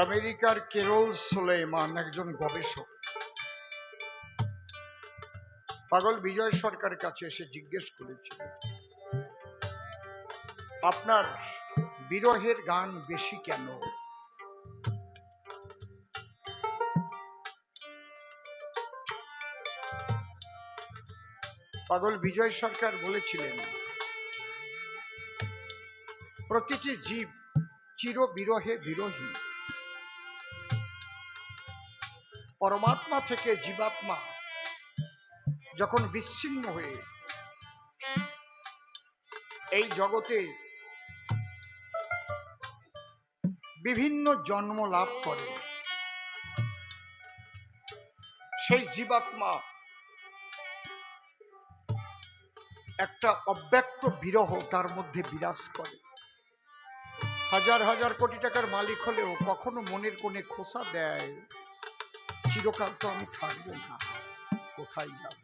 আমেরিকার কেরল সোলেমান একজন গবেষক। পাগল বিজয় সরকারের কাছে এসে জিজ্ঞেস করেছিল আপনার বিরহের গান বেশি কেন? পাগল বিজয় সরকার বলেছিলেন, প্রতিটি জীব চির বিরহে বিরহী। পরমাত্মা থেকে জীবাত্মা যখন বিচ্ছিন্ন হয়ে এই জগতে বিভিন্ন জন্ম লাভ করে, সেই জীবাত্মা একটা অব্যক্ত বিরহ তার মধ্যে বিরাজ করে। হাজার হাজার কোটি টাকার মালিক হলেও কখনো মনের কোণে খোসা দেয়। চিরকাল তো আমি থাকব না। কোথায় যাব?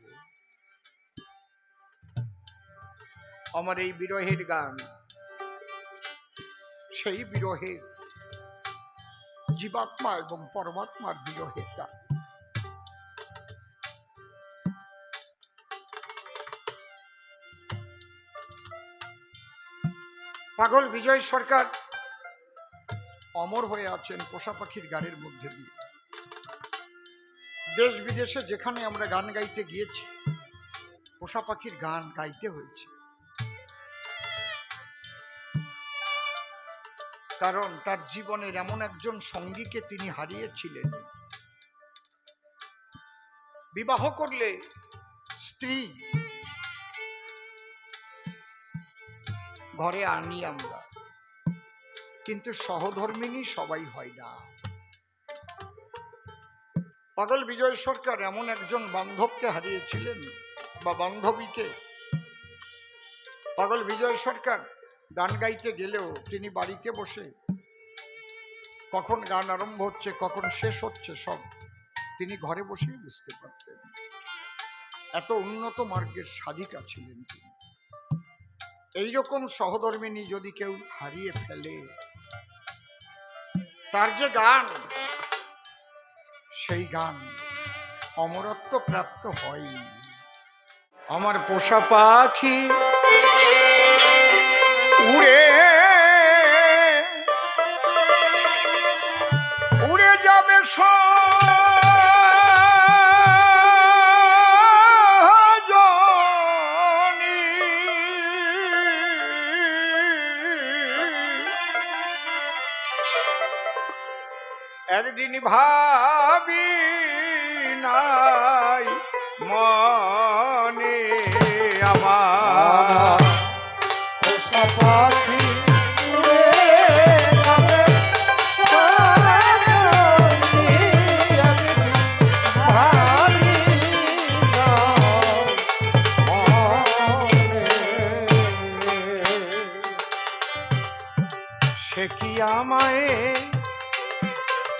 আমার এই বিরহের গান, সেই বিরহের জীবাত্মা এবং পরমাত্মার বিরহের গান। পাগল বিজয় সরকার অমর হয়ে আছেন পোষা পাখির গানের মধ্যে দিয়ে। দেশ বিদেশে যেখানে আমরা গান গাইতে গিয়েছি, পোষা পাখির গান গাইতে হয়েছে। কারণ তার জীবনের এমন একজন সঙ্গীকে তিনি হারিয়েছিলেন। বিবাহ করলে স্ত্রী ঘরে আনি আমরা, কিন্তু সহধর্মিনী সবাই হয় না। পাগল বিজয় সরকার এমন একজন বান্ধবকে হারিয়েছিলেন বা বান্ধবীকে? পাগল বিজয় সরকার গান গাইতে গেলেও তিনি বাড়িতে বসে কখন গান আরম্ভ হচ্ছে, কখন শেষ হচ্ছে সব তিনি ঘরে বসেই বুঝতে পারতেন। এত উন্নত মার্গের সাধিকা ছিলেন তিনি। এইরকম সহধর্মিনী যদি কেউ হারিয়ে ফেলে, তার যে গান সেই গান অমরত্ব প্রাপ্ত হয়নি। আমার পোষা পাখি উড়ে উড়ে যাবে সজনী। একদিন ভাবি নাই মনে আমার পাখি। সে কি আমায়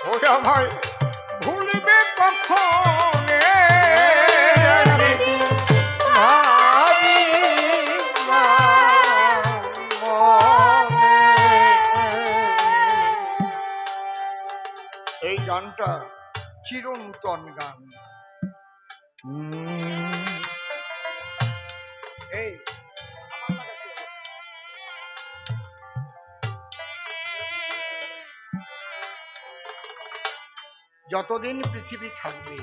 ও আমায় গানটা, চিরনূতন গান এই। যতদিন পৃথিবী থাকবে,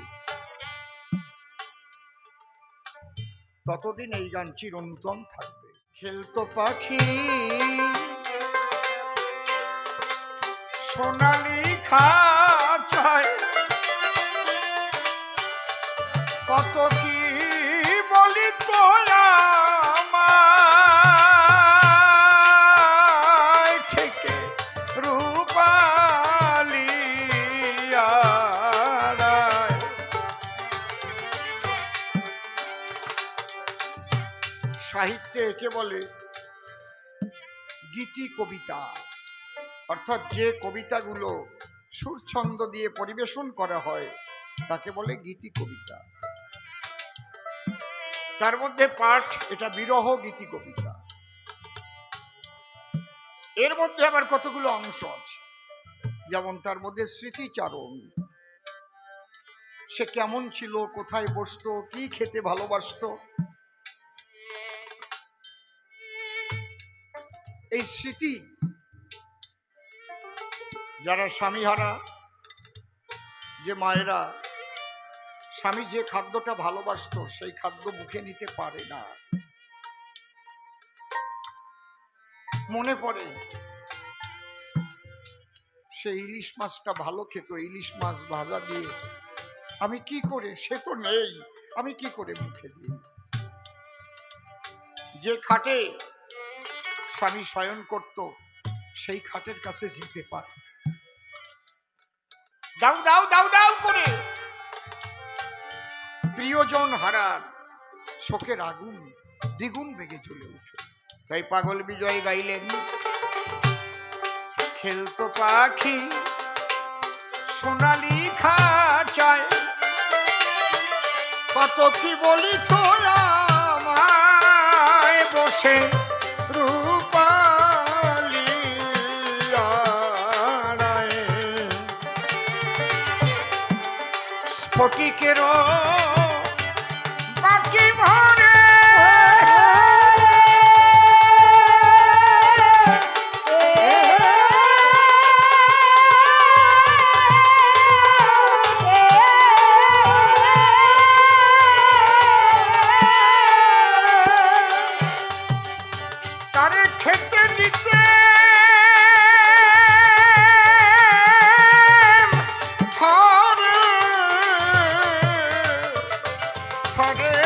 ততদিন এই গান চিরনূতন থাকবে খেলতো পাখি, সোনালি খাঁচায় কত কি বলি তো আমায়? থেকে রূপালি সাহিত্যে একে বলে গীতি কবিতা। অর্থাৎ যে কবিতাগুলো সুরছন্দ দিয়ে পরিবেশন করা হয়, তাকে বলে গীতি কবিতা। তার মধ্যে পাঠ, এটা বিরহ গীতি কবিতা। এর মধ্যে আবার কতগুলো অংশ আছে? যেমন তার মধ্যে স্মৃতিচারণ। সে কেমন ছিল, কোথায় বসতো, কি খেতে ভালোবাসতো? এই স্মৃতি যারা স্বামীহারা, যে মায়েরা স্বামী যে খাদ্যটা ভালোবাসতো, সেই খাদ্য মুখে নিতে পারে না। মনে পড়ে, সে ইলিশ মাছটা ভালো খেত, ইলিশ মাছ ভাজা দিয়ে। আমি কি করে? সে তো নেই। আমি কি করে মুখে দিই? যে খাটে স্বামী শয়ন করত, সেই খাটের কাছে যেতে পারে দাও দাও দাও দাও করে। প্রিয়জন হারার শোকের আগুন দ্বিগুণ বেগে চলে উঠে তাই পাগল বিজয় গাইলেন, খেলতো পাখি, সোনালি খাঁচায়, কত কি বলি তো আমায় বসে? স্ফটিকেরও থরে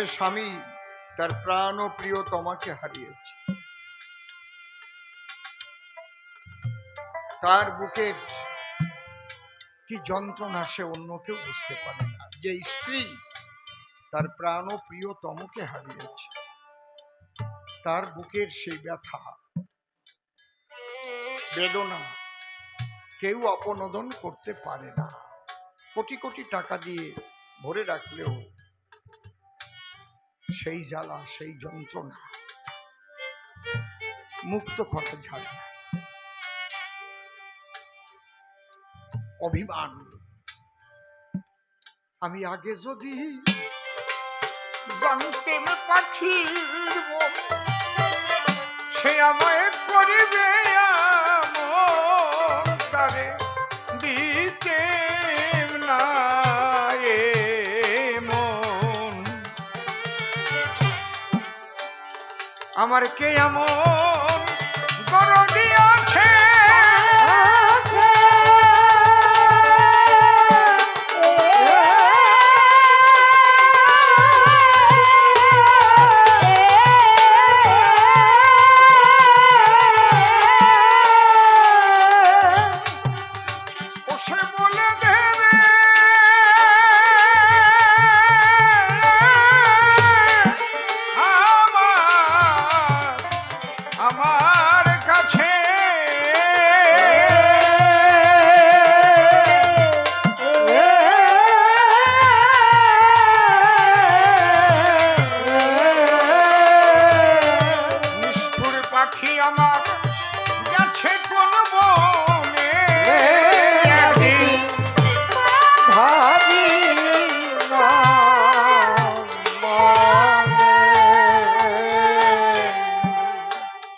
যে স্বামী তার প্রাণ ও প্রিয় তোমাকে হারিয়েছে। তার বুকের কি যন্ত্রণা সে অন্য কেউ বুঝতে পারে না। যে স্ত্রী তার প্রাণ ও প্রিয়তমকে হারিয়েছে, তার বুকের সেই ব্যথা, বেদনা কেউ অপনোদন করতে পারে না। কোটি কোটি টাকা দিয়ে ভরে রাখলেও সেই জ্বালা, সেই যন্ত্রণা। মুক্ত করা যায় অভিমান। আমি আগে যদি জানতেন পাখির সে আমায় করিবে আমার কে এমন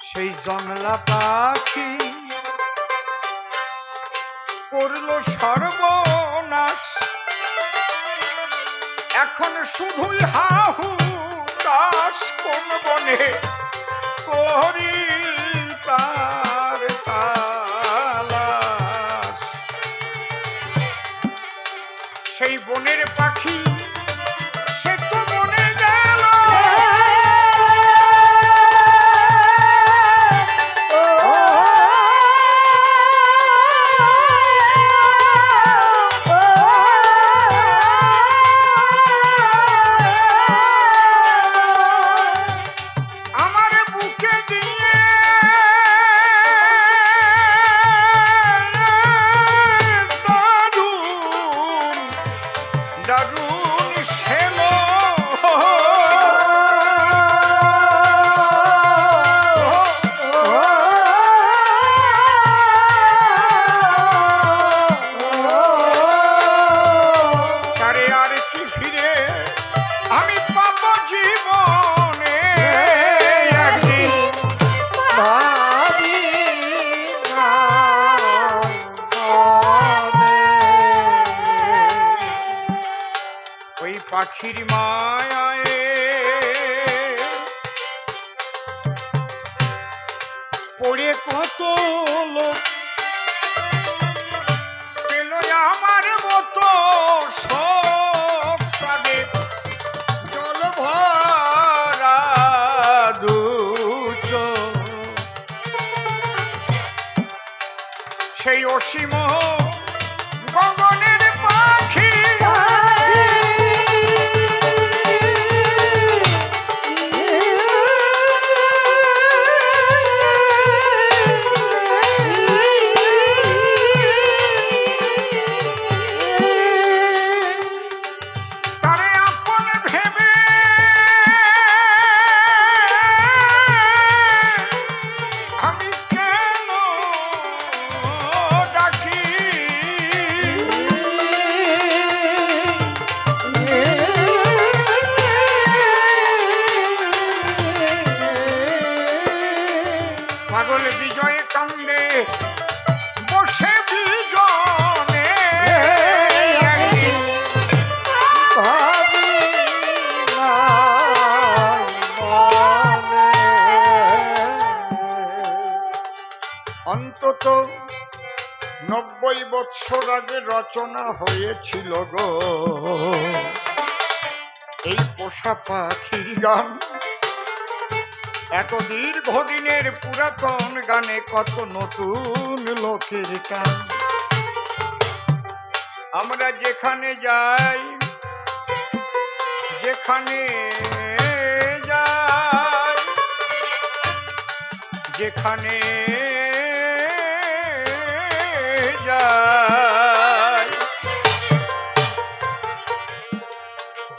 সেই জংলা পাখি করল সর্বনাশ। এখন শুধুই হাহু দাস কোন বনে করি সেই বনের পাখি পাখির মায়ায়। পড়ে কত রচনা হয়েছিল গো। এই পোষা পাখির গান, এত দীর্ঘদিনের পুরাতন গানে কত নতুন লোকের গান আমরা যেখানে যাই যেখানে যাই, যেখানে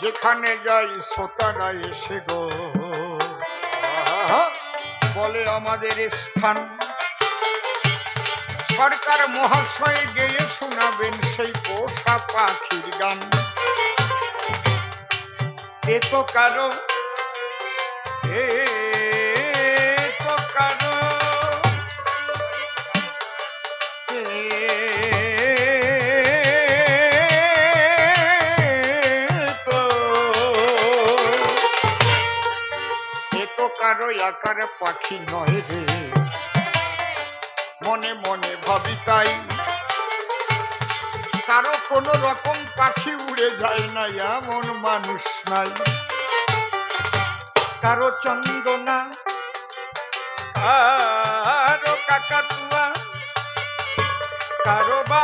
যেখানে যাই শ্রোতারা এসে গো। বলে আমাদের স্থান। সরকার মহাশয় গেয়ে শোনাবেন সেই পোষা পাখির গান। এ তো কারও, এ কারও পাখি নয় রে। মনে মনে ভাবি তাই, কারও কোনো রকম পাখি উড়ে যায় না, এমন মানুষ নাই। কারও চন্দনা, কারও কাকাতুয়া, কারও বা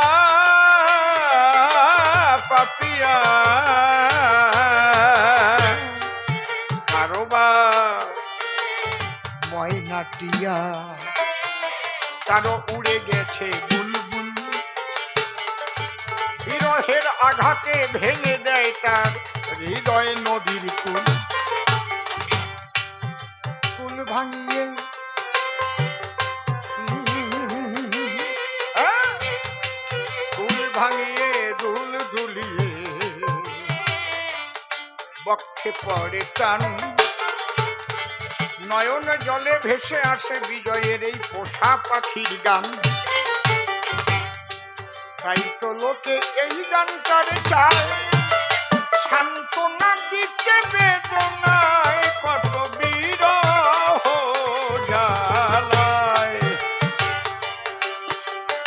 পাপিয়া। ময়নাটিয়া কারও উড়ে গেছে বুলবুল। বিরহের আঘাতে ভেঙে দেয় তার হৃদয় নদীর কুল। কুল ভাঙিয়ে! কুল ভাঙিয়ে দুল দুলিয়ে। বক্ষে পড়ে টান। নয়ন জলে ভেসে আসে বিজয়ের এই পোষা পাখির গান। তাই তো লোকে এই গানটারে চায়। দিতে কত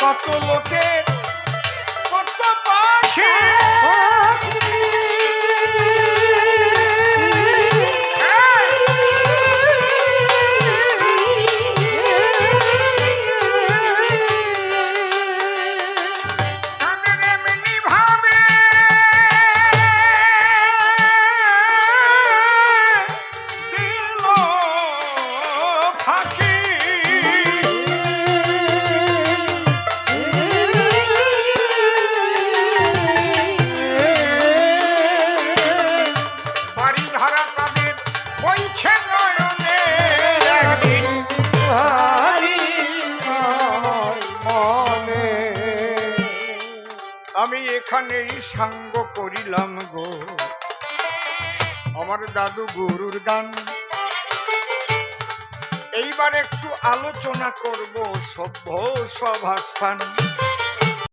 কত লোকে সাঙ্গ করিলাম গো। আমার দাদু গরুর গান এইবার একটু আলোচনা করব সভ্য সভাস্থান।